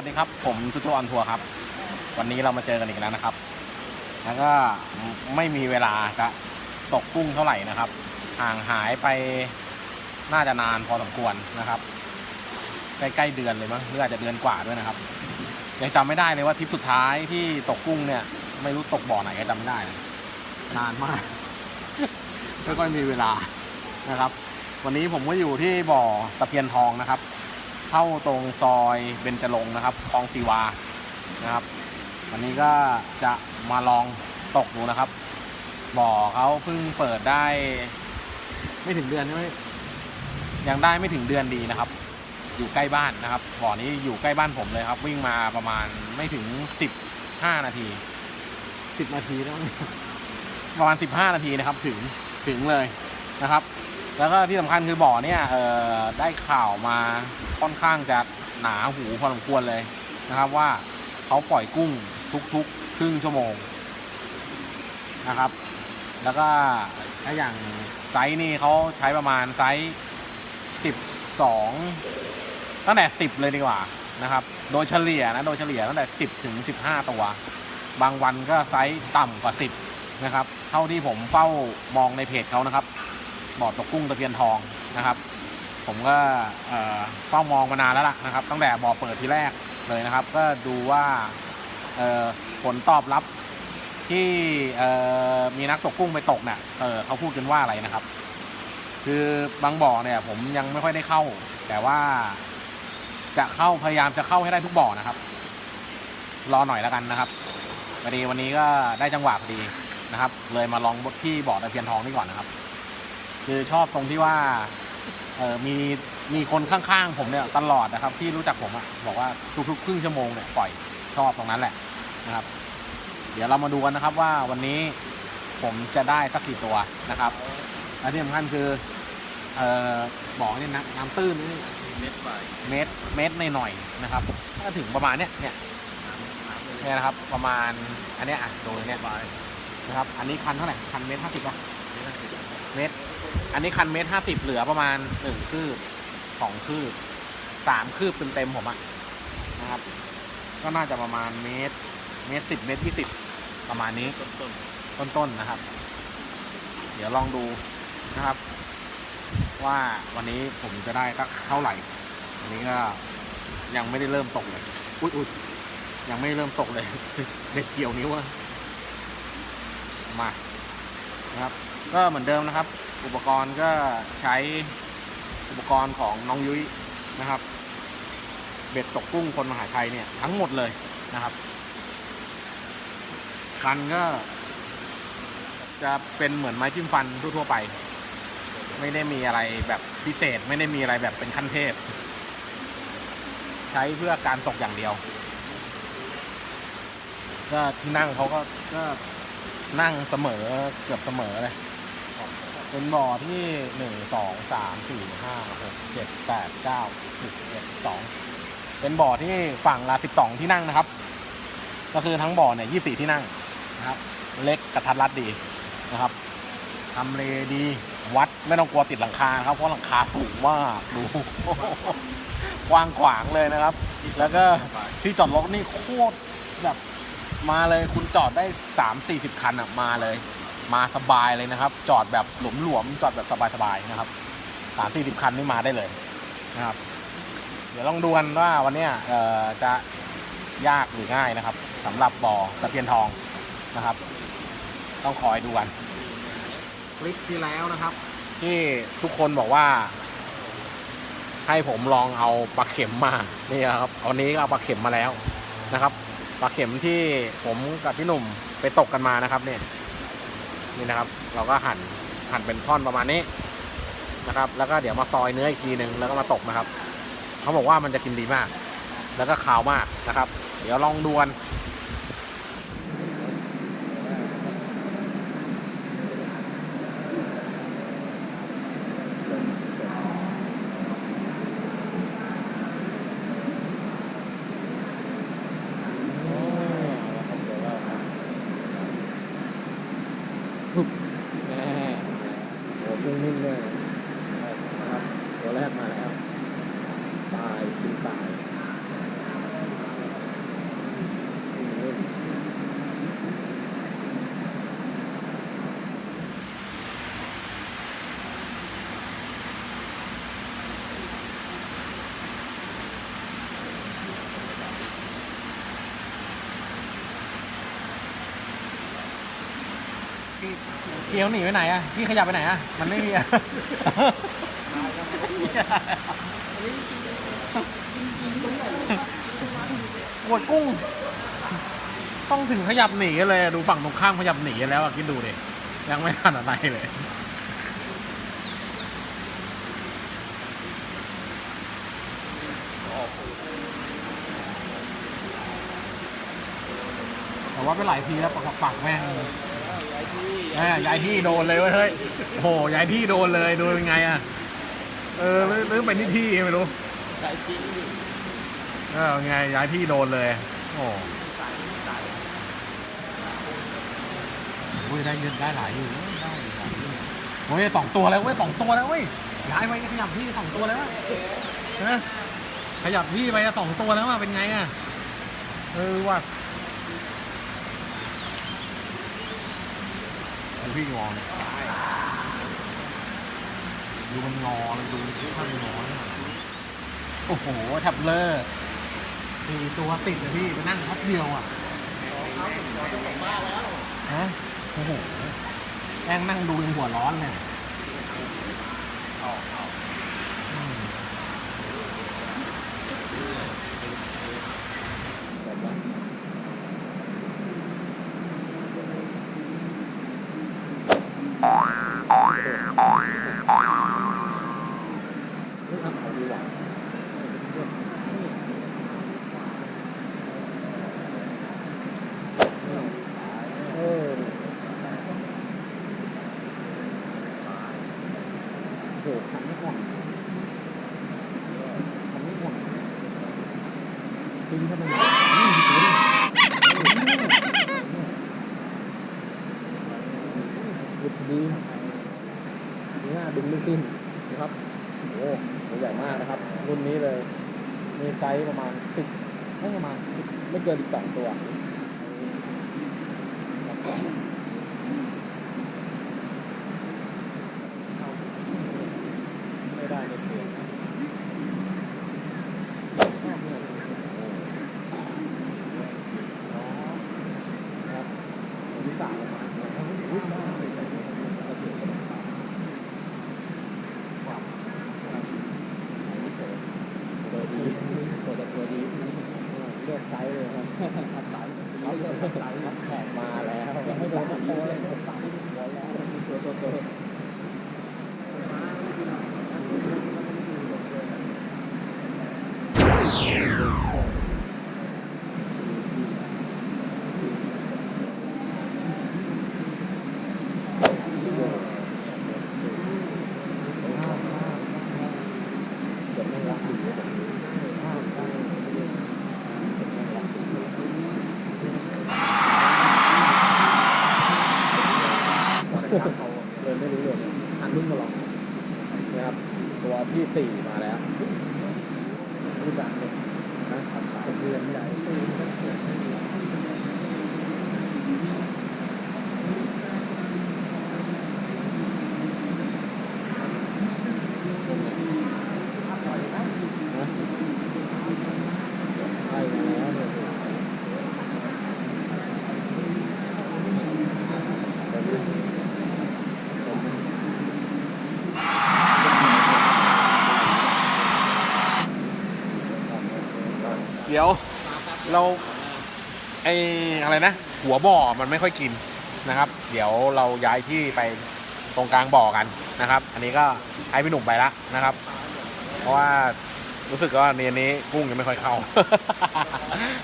วัสดีครับ ผมทุกๆออนทัวร์ครับ วันนี้เรามาเจอกันอีกแล้วนะครับ แล้วก็ไม่มีเวลาจะตกกุ้งเท่าไหร่นะครับ ห่างหายไปน่าจะนานพอสมควรนะครับ ใกล้ๆเดือนเลยมั้งหรืออาจจะเดือนกว่าด้วยนะครับ ยังจำไม่ได้เลยว่าทริปสุดท้ายที่ตกกุ้งเนี่ย ไม่รู้ตกบ่อไหนก็จำไม่ได้นะนานมาก ไม่ค่อยมีเวลานะครับ วันนี้ผมก็อยู่ที่บ่อตะเพียนทองนะครับ เข้าตรงซอยเบญจรงค์นะครับคลองสีวานะครับ วันนี้ก็จะมาลองตกดูนะครับ บ่อเขาเพิ่งเปิดได้ ไม่ถึงเดือนใช่ไหมยังได้ไม่ถึงเดือนดีนะครับ อยู่ใกล้บ้านนะครับ บ่อนี้อยู่ใกล้บ้านผมเลยครับ วิ่งมาประมาณไม่ถึงสิบห้านาทีสิบนาทีแล้วมั้งประมาณสิบห้านาทีนะครับ ถึงถึงเลยนะครับ แล้วก็ที่สำคัญคือบ่อเนี่ยเออได้ข่าวมาค่อนข้างจะหนาหูพอสมควรเลยนะครับว่าเขาปล่อยกุ้งทุกๆ ครึ่งชั่วโมงนะครับ แล้วก็ถ้าอย่างไซส์นี่เขาใช้ประมาณไซส์สิบสองตั้งแต่สิบเลยดีกว่านะครับ โดยเฉลี่ยนะ โดยเฉลี่ยตั้งแต่สิบถึงสิบห้าตัว บางวันก็ไซส์ต่ำกว่าสิบนะครับ เท่าที่ผมเฝ้ามองในเพจเขานะครับ บ่อตกกุ้งตะเพียนทองนะครับ ผมก็เฝ้ามองมานานแล้วล่ะนะครับ ตั้งแต่บ่อเปิดทีแรกเลยนะครับ ก็ดูว่าผลตอบรับที่มีนักตกกุ้งไปตกเนี่ยเเขาพูดกันว่าอะไรนะครับ คือบางบ่อเนี่ย ผมยังไม่ค่อยได้เข้า แต่ว่าจะเข้าพยายามจะเข้าให้ได้ทุกบ่อนะครับ รอหน่อยแล้วกันนะครับพอดีวันนี้ก็ได้จังหวะพอดีนะครับ เลยมาลองที่บ่อตะเพียนทองนี่ก่อนนะครับ คือชอบตรงที่ว่าเออมีมีคนข้างๆผมเนี่ยตลอดนะครับ ที่รู้จักผมอะบอกว่าทุกๆครึ่งชั่วโมงเนี่ยปล่อยชอบตรงนั้นแหละนะครับ เดี๋ยวเรามาดูกันนะครับว่าวันนี้ผมจะได้สักกี่ตัวนะครับและที่สำคัญคือเออบอกเนี่ยนะน้ำตื้นนี่เม็ดไปเมตรเมตรในหน่อยๆนะครับก็ถึงประมาณเนี้ยเนี่ยเนี่ยนะครับประมาณอันเนี้ยอะดูเนี่ยนะครับ อันนี้คันเท่าไหร่คันเมตรห้าสิบป่ะนี่น่าจะเมตร อันนี้คันเมตรห้าสิบเหลือประมาณหนึ่งคืบสองคืบสามคืบเต็มๆผมอะนะครับ ก็น่าจะประมาณเมตร เมตรสิบเมตรยี่สิบประมาณนี้ต้นต้นๆนะครับ เดี๋ยวลองดูนะครับ ว่าวันนี้ผมจะได้สักเท่าไหร่อันนี้ก็ยังไม่ได้เริ่มตกเลย อุ้ยอุยยังไม่เริ่มตกเลยเด็กเกี่ยวนิ้วอะมานะครับ ก็เหมือนเดิมนะครับ อุปกรณ์ก็ใช้อุปกรณ์ของน้องยุ้ยนะครับ เบ็ดตกกุ้งคนมหาชัยเนี่ยทั้งหมดเลยนะครับ คันก็จะเป็นเหมือนไม้จิ้มฟันทั่วๆไป ไม่ได้มีอะไรแบบพิเศษ ไม่ได้มีอะไรแบบเป็นขั้นเทพ ใช้เพื่อการตกอย่างเดียว ก็ที่นั่งเขาก็ก็นั่งเสมอเกือบเสมอเลย เป็นบ่อที่หนึ่งสองสามสี่ห้าหกเจ็ดแปดเก้าสิบเอ็ดสองเป็นบ่อที่ฝั่งละสิบสองที่นั่งนะครับ ก็คือทั้งบ่อเนี่ยยี่สี่ที่นั่งนะครับ เล็กกระทัดรัดดีนะครับทำเลดีวัดไม่ต้องกลัวติดหลังคาครับเพราะหลังคาสูงมากดูกว้างขวางเลยนะครับ แล้วก็ที่จอดรถนี่โคตรแบบมาเลยคุณจอดได้สามสี่สิบคันอะมาเลย มาสบายเลยนะครับ จอดแบบหลวมๆจอดแบบสบายๆนะครับสามสี่สิบคันนี่มาได้เลยนะครับ เดี๋ยวลองดูกันว่าวันเนี้ยเอ่อจะยากหรือง่ายนะครับสำหรับบ่อตะเพียนทองนะครับ ต้องคอยดูกันคลิปที่แล้วนะครับ ที่ทุกคนบอกว่า ให้ผมลองเอาปลาเข็มมานี่ครับวันนี้ก็เอาปลาเข็มมาแล้วนะครับปลาเข็มที่ผมกับพี่หนุ่มไปตกกันมานะครับเนี่ย นี่นะครับ เราก็หั่นหั่นเป็นท่อนประมาณนี้นะครับ แล้วก็เดี๋ยวมาซอยเนื้ออีกทีหนึ่งแล้วก็มาตกนะครับเขาบอกว่ามันจะกินดีมาก แล้วก็ขาวมากนะครับ เดี๋ยวลองดวนแน่โอ้พุ่งนิ่งเลยนะครับ ตัวแรกมาแล้ว ตายกินตาย พี่ พี่เขาหนีไปไหนอะพี่ขยับไปไหนอะมันไม่มีอะปวดกุ้ง ต้องถึงขยับหนีกันเลยอะดูฝั่งตรงข้ามขยับหนีกันแล้วอะคิดดูดิยังไม่ทันอะไรเลยแต่ว่าไปหลายทีแล้วปักปักแม่ง แม่ยายที่โดนเลยเว้ยเฮ้ยโหยายที่โดนเลยโดูเป็นไงอะเออหรือหรือเป็นที่ที่ไม่รู้ใส่จริงดิเออไงยายที่โดนเลยโอ้โหได้เยอะได้หลายอยู่ได้หลายอยู่โอ้ยสองตัวแล้วเว้ยสองตัวแล้วเว้ยย้ายไปขยับที่สองตัวแล้วอะเห็นไหมขยับที่ไปสองตัวแล้วอะเป็นไงอะเออว่า พี่งอนดูมันงอเลยดูข้างงอนโอ้โหแท็บเลอร์สี่ตัวติดเลยพี่ไปนั่งพักเดียวอะฮะโอ้โหแองนั่งดูยังหัวร้อนเลยอืม เออ โหขันไม่ห่วงขันไม่ห่วงดึงเข้าไปนี่ดูดิหยุดดีนี่น่าดึงไม่ขึ้นนะครับโอ้ตัวใหญ่มากนะครับ รุ่นนี้เลย มีไซส์ประมาณสิบไม่ประมาณ ไม่เกินอีกสองตัว ไม่ได้ในเกมนะครับที่สามมาตัวดีตัวจะตัวดีเลือกไซส์เลยครับไซส์เขาเลือกไซส์แขกมาแล้วไม่โดนโตเลยไซส์แล้วตัวตัวตัว เลยไม่รู้เลยอันนุ่งมาลองนะครับ ตัวที่สี่ มาแล้วรู้จักเลยนะเป็นเรือนใหญ่ใช่มาแล้วเนี่ย เดี๋ยวเราไออะไรนะ หัวบ่อมันไม่ค่อยกินนะครับ เดี๋ยวเราย้ายที่ไปตรงกลางบ่อกันนะครับ อันนี้ก็ให้พี่หนุ่มไปละนะครับ เพราะว่ารู้สึกว่าเนียนี้กุ้งยังไม่ค่อยเข้า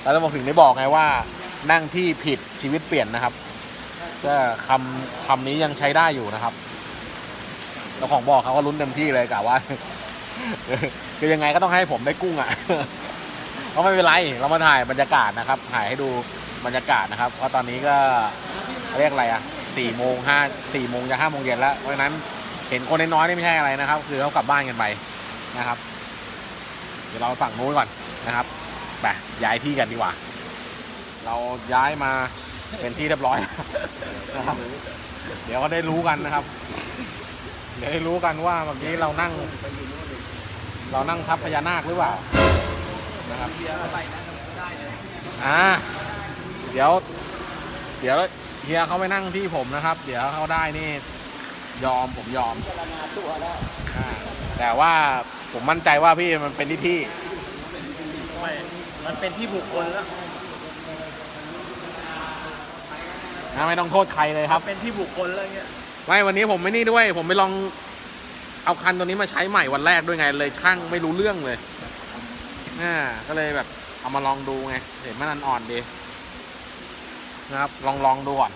แล้วเราบอกถึงได้บอกไงว่า นั่งที่ผิดชีวิตเปลี่ยนนะครับก็คำคำนี้ยังใช้ได้อยู่นะครับเจ้าของบ่อเขาก็ลุ้นเต็มที่เลยกะว่า คือยังไงก็ต้องให้ผมได้กุ้งอะ ก็ไม่เป็นไร เรามาถ่ายบรรยากาศนะครับ ถ่ายให้ดูบรรยากาศนะครับ เพราะตอนนี้ก็เรียกอะไรอะสี่โมงห้าสี่โมงจะห้าโมงเย็นแล้ว เพราะฉะนั้นเห็นคนน้อยๆนี่ไม่ใช่อะไรนะครับ คือเขากลับบ้านกันไปนะครับ เดี๋ยวเราฝั่งนู้นก่อนนะครับไปย้ายที่กันดีกว่า เราย้ายมาเป็นที่เรียบร้อยนะครับ เดี๋ยวก็ได้รู้กันนะครับ เดี๋ยวได้รู้กันว่าเมื่อกี้เรานั่ง เรานั่งทับพญานาคหรือเปล่า นะครับอ่าเดี๋ยว เดี๋ยวเฮียเขาไปนั่งที่ผมนะครับ เดี๋ยวเขาได้นี่ ยอมผมยอมพิจารณาตัวได้อ่าแต่ว่าผมมั่นใจว่าพี่มันเป็นที่ที่ไม่มันเป็นที่บุคคลแล้วนะไม่ต้องโทษใครเลยครับ เป็นที่บุคคลแล้วเงี้ยไม่วันนี้ผมไม่นี่ด้วย ผมไปลองเอาคันตัวนี้มาใช้ใหม่วันแรกด้วยไงเลยช่างไม่รู้เรื่องเลย อ่าก็เลยแบบเอามาลองดูไง เห็นมันอ่อนๆดีนะครับ ลองลองดูก่อน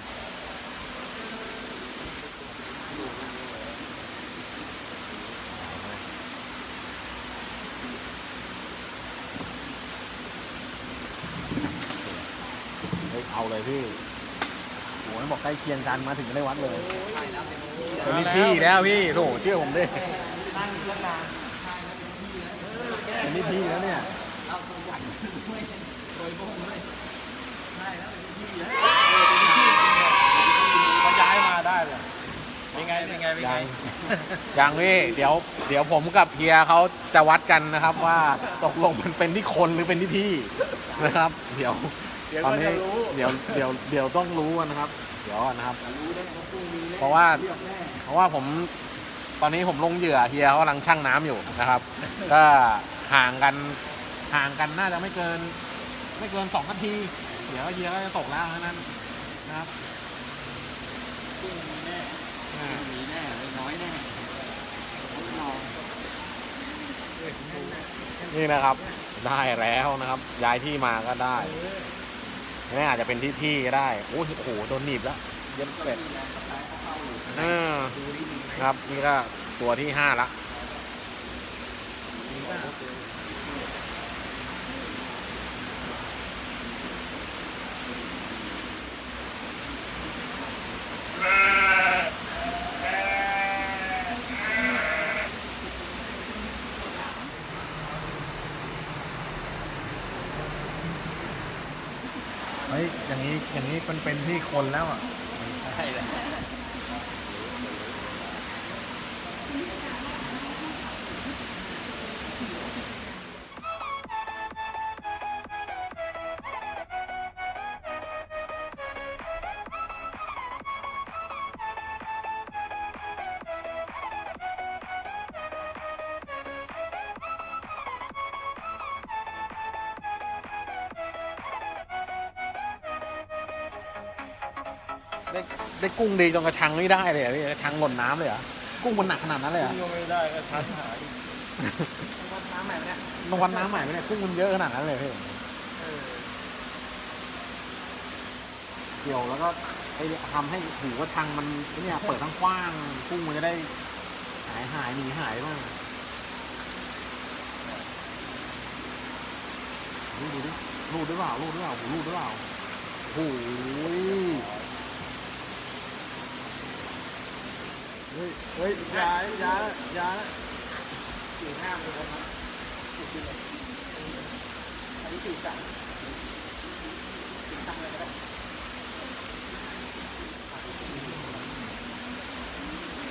เฮ้ยเอาเลยพี่โหบอกใกล้เคียงกันมาถึงได้วัดเลยเป็นนิที่แล้วพี่โถเชื่อผมดิเป็นนิ ที่แล้วเนี่ยเขาย้ายมาได้เลยเป็นไงเป็นไงเป็นไงยังยังพี่เดี๋ยว เดี๋ยวผมกับเฮียเขาจะวัดกันนะครับ ว่าตกลงมันเป็นที่คนหรือเป็นที่ที่นะครับ เดี๋ยวเดี๋ยวตอนก็นี้จะรู้เดี๋ยวเดี๋ยวเดี๋ยวต้องรู้กันนะครับ เดี๋ยวก่อนนะครับเพราะว่าเพราะว่าผมตอนนี้ผมลงเหยื่อเฮียเขากำลังชั่งน้ำอยู่นะครับ ก็ ห่างกันห่างกันน่าจะไม่เกิน ไม่เกินสองนาที เดี๋ยวเฮียก็จะตกแล้วเท่านั้นนะครับอ่ามีแน่น้อยแน่นี่นะครับ ได้แล้วนะครับ ย้ายที่มาก็ได้นี่อาจจะเป็นที่ที่ก็ได้โอ้โหโดนหนีบแล้วเย็นเป็ดอ่าครับนี่ก็ตัวที่ห้าละ เฮ้ย อย่างนี้มันเป็นเป็นที่คนแล้วอะ ได้ได้กุ้งดีจนกระชังไม่ได้เลยเหรอพี่กระชังหล่นน้ำเลยเหรอกุ้งมันหนักขนาดนั้นเลยเหรอก็ไม่ได้ก็ชั้นหายน้ำแบบเนี้ยนวันน้ำใหม่ไหมเนี่ยกุ้งมันเยอะขนาดนั้นเลยพี่เกี่ยวแล้วก็ไอ้ทำให้หูกระชังมันไอ้เนี่ยเปิดทั้งกว้างกุ้งมันจะได้หายหายหนีหายบ้างดูดูดิรูดหรือเปล่ารูดหรือเปล่าหูรูดหรือเปล่าโอ้โห เฮ้ยเฮ้ยยายายาสี่ห้าเลยครับสี่กิโลอันนี้สี่จังสี่จังเลยก็ได้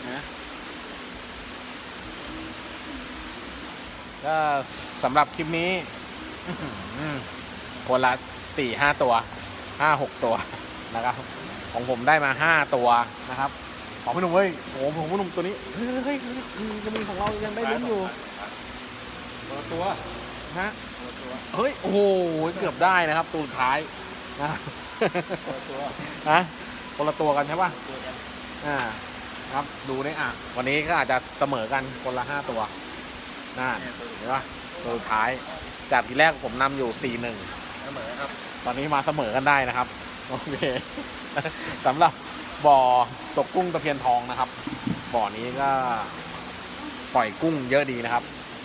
นะก็สำหรับคลิปนี้คนละสี่ห้าตัวห้าหกตัวนะครับ ของผมได้มาห้าตัวนะครับ ของพี่หนุ่มเฮ้ยโอ้โหของพี่หนุ่มตัวนี้ เฮ้ยเฮ้ยเฮ้ยจะมีของเรายังได้ลุ้นอยู่ตัวตัวฮะเฮ้ย โอ้โห เกือบได้นะครับ ตัวสุดท้ายนะตัวตัวฮะคนละตัวกันใช่ป่ะอ่า ครับ ดูได้อะ วันนี้ก็อาจจะเสมอกันคนละห้าตัวน่าเนี่ยตัวเห็นปะตัวสุดท้าย จากทีแรกผมนำอยู่สี่หนึ่งเสมอครับ ตอนนี้มาเสมอกันได้นะครับ โอเคสำหรับ บ่อตกกุ้งตะเพียนทองนะครับ บ่อนี้ก็ปล่อยกุ้งเยอะดีนะครับ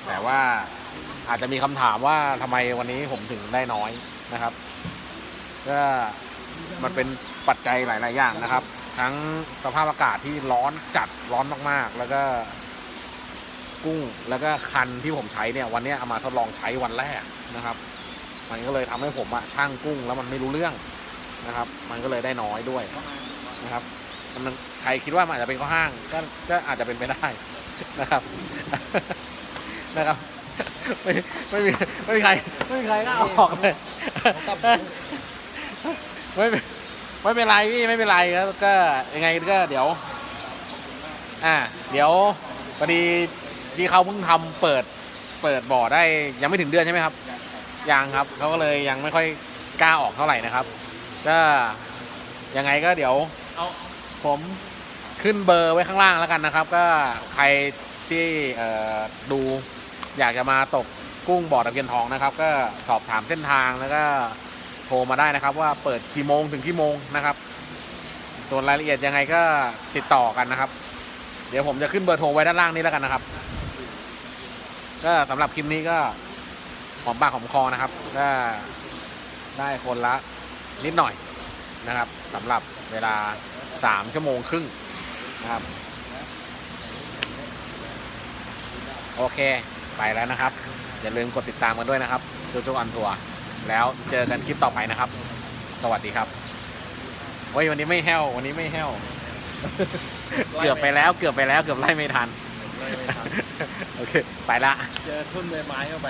แต่ว่าอาจจะมีคำถามว่าทำไมวันนี้ผมถึงได้น้อยนะครับ ก็มันเป็นปัจจัยหลาย ๆ อย่างนะครับ ทั้งสภาพอากาศที่ร้อนจัดร้อนมากๆ แล้วก็ กุ้งแล้วก็คันที่ผมใช้เนี่ยวันนี้เอามาทดลองใช้วันแรกนะครับ มันก็เลยทำให้ผมอะช่างกุ้งแล้วมันไม่รู้เรื่องนะครับ มันก็เลยได้น้อยด้วย นะครับมันใครคิดว่ามันอาจจะเป็นข้อห้างก็ก็อาจจะเป็นไปได้นะครับนะครับไม่ไม่มีไม่มีใครไม่มีใครก็เอาออกเลยไม่ไม่เป็นไรพี่ไม่เป็นไรก็ก็ยังไงก็เดี๋ยว อ่า เดี๋ยวพอดีพี่เขาเพิ่งทำเปิดเปิดบ่อได้ยังไม่ถึงเดือนใช่ไหมครับยังครับเขาก็เลยยังไม่ค่อยกล้าออกเท่าไหร่นะครับ ก็ยังไงก็เดี๋ยว เอาผมขึ้นเบอร์ไว้ข้างล่างแล้วกันนะครับ ก็ใครที่ดูอยากจะมาตกกุ้งบ่อตะเพียนทองนะครับ ก็สอบถามเส้นทางแล้วก็โทรมาได้นะครับ ว่าเปิดกี่โมงถึงกี่โมงนะครับส่วนรายละเอียดยังไงก็ติดต่อกันนะครับ เดี๋ยวผมจะขึ้นเบอร์โทรไว้ด้านล่างนี้แล้วกันนะครับ ก็สำหรับคลิปนี้ก็หอมปากหอมคอนะครับ ก็ได้คนละนิดหน่อย นะครับสำหรับเวลาสามชั่วโมงครึ่งนะครับ โอเค ไปแล้วนะครับ อย่าลืมกดติดตามกันด้วยนะครับจูจูอันทัวร์แล้วเจอกันคลิปต่อไปนะครับ สวัสดีครับโอ้ยวันนี้ไม่แห้ววันนี้ไม่แห้วเกือบไปแล้วเกือบไปแล้วเกือบไล่ไม่ทันเลยไม่ทันโอเค ไปละ เจอทุ่นใบไม้เข้าไป